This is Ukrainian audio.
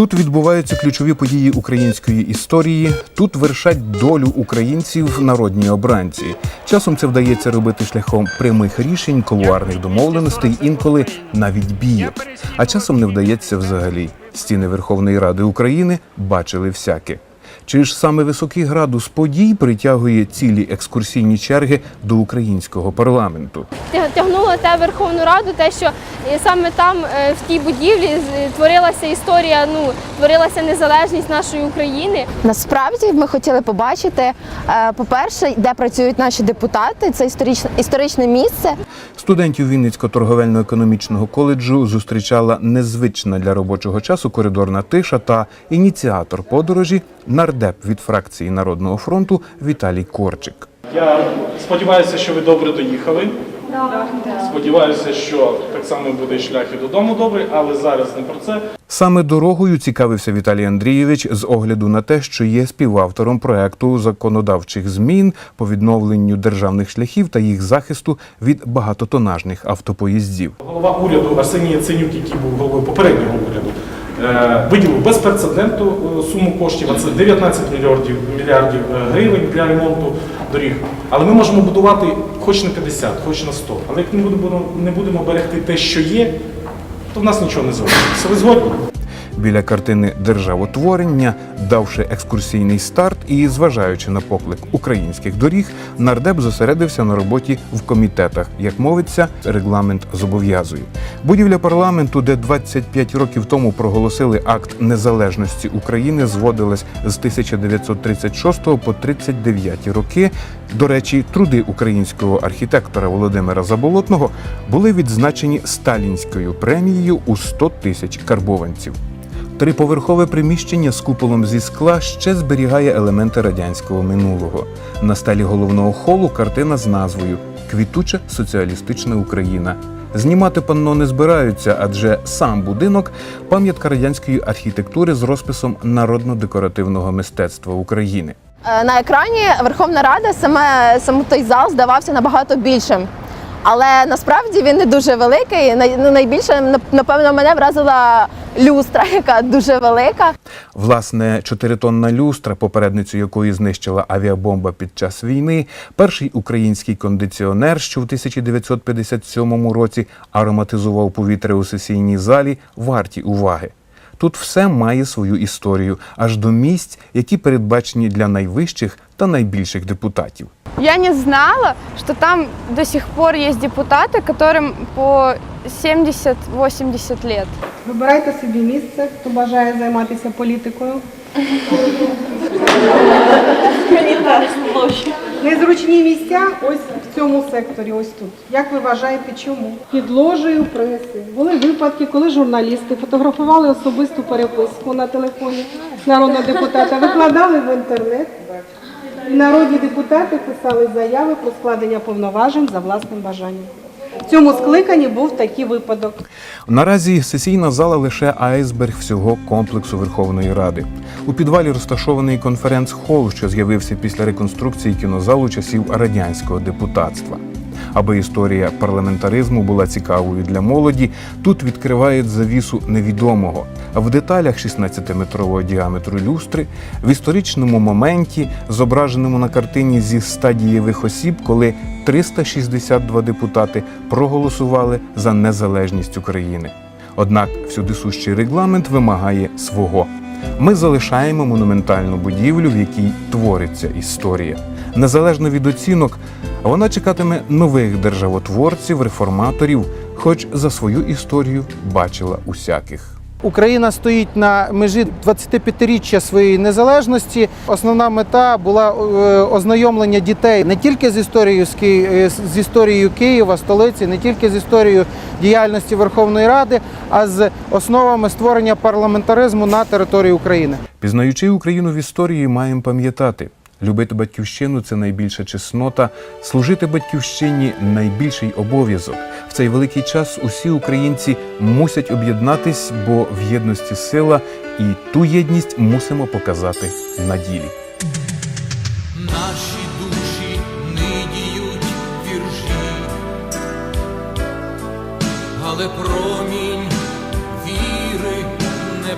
Тут відбуваються ключові події української історії. Тут вершать долю українців народні обранці. Часом це вдається робити шляхом прямих рішень, кулуарних домовленостей, інколи навіть бійок. А часом не вдається взагалі. Стіни Верховної Ради України бачили всяке. Чи ж саме високий градус подій притягує цілі екскурсійні черги до українського парламенту? Тя- тягнуло те Верховну Раду, те, що е, саме там, е, в тій будівлі, творилася історія, ну творилася незалежність нашої України. Насправді ми хотіли побачити, е, по-перше, де працюють наші депутати. Це історичне історичне місце. Студентів Вінницького торговельно-економічного коледжу зустрічала незвична для робочого часу коридорна тиша та ініціатор подорожі нардеп від фракції Народного фронту Віталій Корчик. Я сподіваюся, що ви добре доїхали. Сподіваюся, що так само буде і шлях і додому добрий, але зараз не про це. Саме дорогою цікавився Віталій Андрійович з огляду на те, що є співавтором проекту законодавчих змін по відновленню державних шляхів та їх захисту від багатотонажних автопоїздів. Голова уряду Арсеній Яценюк, який був головою попереднього уряду, е, виділив безпрецедентну е, суму коштів, а це 19 мільярдів, мільярдів е, гривень для ремонту доріг. Але ми можемо будувати хоч на 50, хоч на 100. Але як будемо, не будемо берегти те, що є, то в нас нічого не залишиться. Ви згодні? Біля картини державотворення, давши екскурсійний старт і зважаючи на поклик українських доріг, нардеп зосередився на роботі в комітетах. Як мовиться, регламент зобов'язує. Будівля парламенту, де 25 років тому проголосили акт незалежності України, зводилась з 1936 по 39 роки. До речі, труди українського архітектора Володимира Заболотного були відзначені сталінською премією у 100 тисяч карбованців. Триповерхове приміщення з куполом зі скла ще зберігає елементи радянського минулого. На стелі головного холу картина з назвою Квітуча соціалістична Україна. Знімати панно не збираються, адже сам будинок пам'ятка радянської архітектури з розписом народно-декоративного мистецтва України. Е, На екрані Верховна Рада, саме, саме той зал здавався набагато більшим. Але насправді він не дуже великий. Ну, Найбільше напевно мене вразила люстра, яка дуже велика. Власне, чотиритонна люстра, попередницю якої знищила авіабомба під час війни, перший український кондиціонер, що в 1957 році ароматизував повітря у сесійній залі, варті уваги. Тут все має свою історію, аж до місць, які передбачені для найвищих та найбільших депутатів. Я не знала, что там до сих пор есть депутаты, которым по 70-80 лет. Вибирайте собі місце, хто бажає займатися політикою. Незручні місця ось в цьому секторі, ось тут. Як ви вважаєте, чому? Під ложею преси. Були випадки, коли журналісти фотографували особисту переписку на телефоні народного депутата, викладали в інтернет. Народні депутати писали заяви про складення повноважень за власним бажанням. Цьому скликанні був такий випадок. Наразі сесійна зала лише айсберг всього комплексу Верховної Ради. У підвалі розташований конференц-хол, що з'явився після реконструкції кінозалу часів радянського депутатства. Аби історія парламентаризму була цікавою для молоді, тут відкривають завісу невідомого. В деталях 16-метрового діаметру люстри, в історичному моменті, зображеному на картині зі стадієвих осіб, коли 362 депутати проголосували за незалежність України. Однак всюдисущий регламент вимагає свого. Ми залишаємо монументальну будівлю, в якій твориться історія. Незалежно від оцінок, вона чекатиме нових державотворців, реформаторів, хоч за свою історію бачила усяких. Україна стоїть на межі 25-річчя своєї незалежності. Основна мета була е, ознайомлення дітей не тільки з історією е, з історією Києва, столиці, не тільки з історією діяльності Верховної Ради, а з основами створення парламентаризму на території України. Пізнаючи Україну в історії, маємо пам'ятати. Любити батьківщину це найбільша чеснота, служити батьківщині найбільший обов'язок. В цей великий час усі українці мусять об'єднатись, бо в єдності сила, і ту єдність мусимо показати на ділі. Наші душі нидіють віржі, але промінь віри не.